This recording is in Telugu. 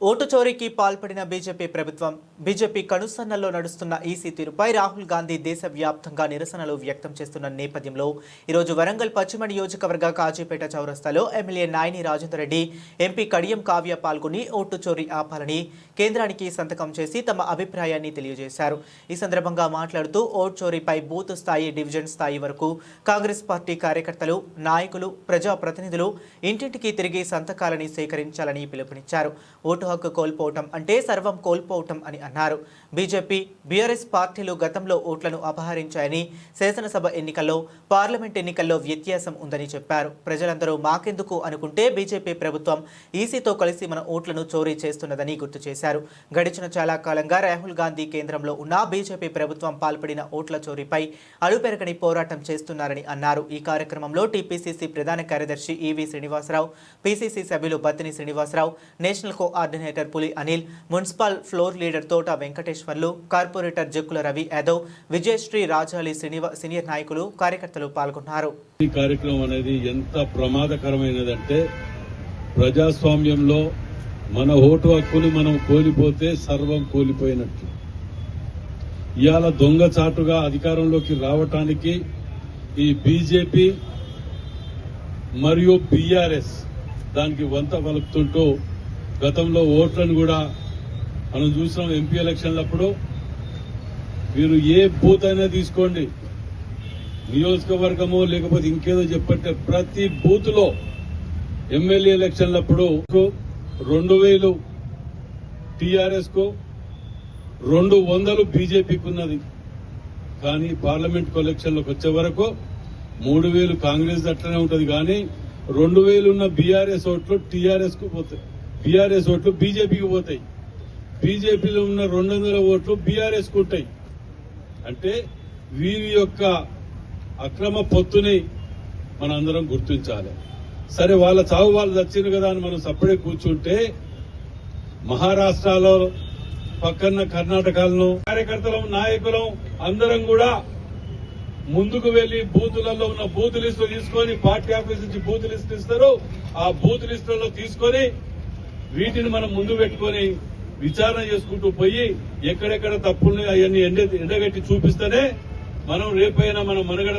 ఓటు చోరీకి పాల్పడిన బీజేపీ ప్రభుత్వం బీజేపీ కనుసన్నల్లో నడుస్తున్న ఈసీ తీరుపై రాహుల్ గాంధీ దేశవ్యాప్తంగా నిరసనలు వ్యక్తం చేస్తున్న నేపథ్యంలో ఈరోజు వరంగల్ పశ్చిమ నియోజకవర్గ కాజీపేట చౌరస్తాలో ఎమ్మెల్యే నాయని రాజేందర్ రెడ్డి ఎంపీ కడియం కావ్య పాల్గొని ఓటు చోరీ ఆపాలని కేంద్రానికి సంతకం చేసి తమ అభిప్రాయాన్ని తెలియజేశారు. ఈ సందర్భంగా మాట్లాడుతూ ఓటు చోరీపై బూత్ స్థాయి డివిజన్ స్థాయి వరకు కాంగ్రెస్ పార్టీ కార్యకర్తలు నాయకులు ప్రజాప్రతినిధులు ఇంటింటికి తిరిగి సంతకాలని సేకరించాలని పిలుపునిచ్చారు. ఓటు హక్కు కోల్పోవటం అంటే సర్వం కోల్పోవటం అని అన్నారు. బీజేపీ బీఆర్ఎస్ పార్టీలు గతంలో ఓట్లను అపహరించాయని శాసనసభ ఎన్నికల్లో పార్లమెంట్ ఎన్నికల్లో వ్యత్యాసం ఉందని చెప్పారు. ప్రజలందరూ మాకెందుకు అనుకుంటే బీజేపీ ప్రభుత్వం ఈసీతో కలిసి మన ఓట్లను చోరీ చేస్తున్నదని గుర్తు చేశారు. గడిచిన చాలా కాలంగా రాహుల్ గాంధీ కేంద్రంలో ఉన్న బీజేపీ ప్రభుత్వం పాల్పడిన ఓట్ల చోరీపై అడుపెరగని పోరాటం చేస్తున్నారని అన్నారు. ఈ కార్యక్రమంలో టీపీసీసీ ప్రధాన కార్యదర్శి ఈవి శ్రీనివాసరావు పీసీసీ సభ్యులు Battini Srinivasarao national coordinator Puli Anil municipal floor leader Thota Venkateswarlu corporator Jakkula Ravi Yadav Vijayasri Rajali senior నాయకులు కార్యకర్తలు పాల్గొన్నారు. ఈ కార్యక్రమం అనేది ఎంత ప్రమాదకరమైనదంటే ప్రజాస్వామ్యంలో మన ఓటు హక్కులు మనం కోల్పోతే సర్వం కోల్పోయినట్టు. ఇవాళ దొంగచాటుగా అధికారంలోకి రావటానికి ఈ బీజేపీ మరియు బీఆర్ఎస్ దానికి వంత పలుకుతుంటూ గతంలో ఓట్లను కూడా మనం చూసినాం ఎంపీ ఎలక్షన్లప్పుడు. మీరు ఏ బూత్ అయినా తీసుకోండి. నియోజకవర్గము లేకపోతే ఇంకేదో చెప్పంటే ప్రతి బూత్లో ఎమ్మెల్యే ఎలక్షన్లప్పుడు రెండు వేలు టీఆర్ఎస్కు రెండు వందలు బీజేపీకి ఉన్నది కానీ పార్లమెంట్ ఎలక్షన్లకు వచ్చే వరకు మూడు వేలు కాంగ్రెస్ అట్లనే ఉంటది. కానీ రెండు వేలున్న బీఆర్ఎస్ ఓట్లు టీఆర్ఎస్కు పోతాయి. బీఆర్ఎస్ ఓట్లు బీజేపీకి పోతాయి. బీజేపీలో ఉన్న రెండు వందల ఓట్లు బీఆర్ఎస్కు ఉంటాయి. అంటే వీరి యొక్క అక్రమ పొత్తుని మనందరం గుర్తించాలి. సరే వాళ్ళ చావు వాళ్ళు చచ్చింది కదా అని మనం సప్పుడే కూర్చుంటే మహారాష్ట్రలో పక్కన కర్ణాటకలను కార్యకర్తలం నాయకులం అందరం కూడా ముందుకు వెళ్ళి బూతులలో ఉన్న బూత్ లిస్టు తీసుకొని పార్టీ ఆఫీస్ నుంచి బూత్ లిస్ట్ ఇస్తారు. ఆ బూత్ లిస్టులలో తీసుకొని వీటిని మనం ముందు పెట్టుకొని విచారణ చేసుకుంటూ పోయి ఎక్కడెక్కడ తప్పుల్ని అవన్నీ ఎండ ఎండగట్టి చూపిస్తేనే మనం రేపైనా మనం మనుగడ